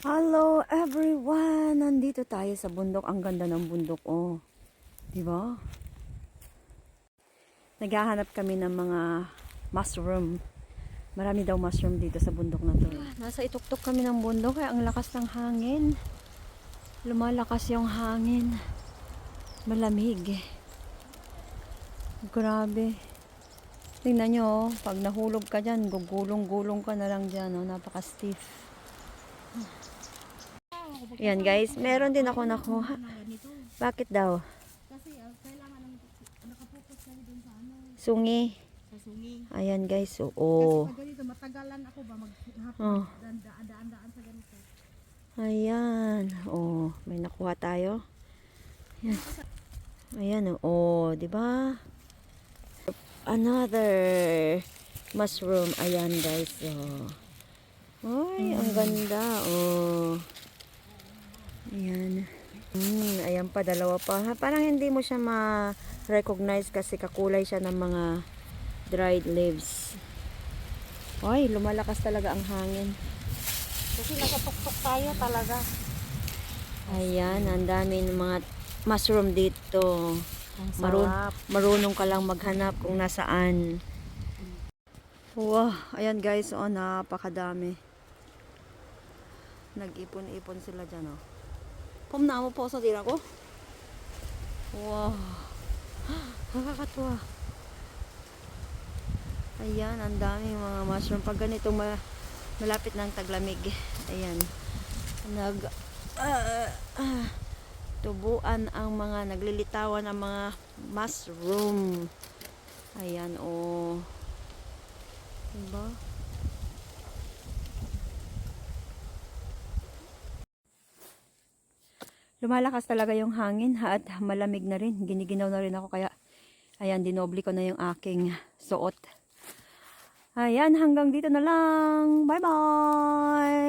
Hello everyone! Nandito tayo sa bundok. Ang ganda ng bundok, oh. Di ba? Naghahanap kami ng mga mushroom Marami daw mushroom dito sa bundok na to. Nasa ituktok kami ng bundok kaya ang lakas ng hangin. Lumalakas yung hangin. Malamig. Grabe. Tingnan nyo, oh, pag nahulog ka dyan, gugulong-gulong ka na lang dyan, oh, napaka-stiff. Yan guys, meron din ako nakuha. Bakit daw? Kasi ah, kailangan ng nakapokus kayo dun sa ano, Sungi. Ayan guys, oo. Kasi pag ganito, matagalan ako ba maghapon, Oh. daan-daan sa ganito. Ayan. Oh, may nakuha tayo. Ayan. Ayan, oh, 'di ba? Another mushroom. Ayan, guys. Oh. Ay, ang ganda. Oh. Ayan. Hmm, ayan pa, dalawa pa. Parang hindi mo siya ma-recognize kasi kakulay siya ng mga dried leaves. Ay, lumalakas talaga ang hangin. Kasi nakatuktok tayo talaga. Ayan, ang dami ng mga mushroom dito. Ang Marun marunong ka lang maghanap kung nasaan. Wow, ayan guys, oh, napakadami. Nag-ipon-ipon sila dyan, oh. Pumna mo po sa tira ko. Wow. Nakakatuwa. Ayan, ang dami mga mushroom. Pag ganito ma malapit ng taglamig. Ayan. Nag ah, ah, tubuan ang mga naglilitawan ang mga mushroom. Ayan, oh. Diba? Lumalakas talaga yung hangin at malamig na rin. Giniginaw na rin ako kaya ayan, dinobli ko na yung aking suot. Ayan, hanggang dito na lang. Bye-bye!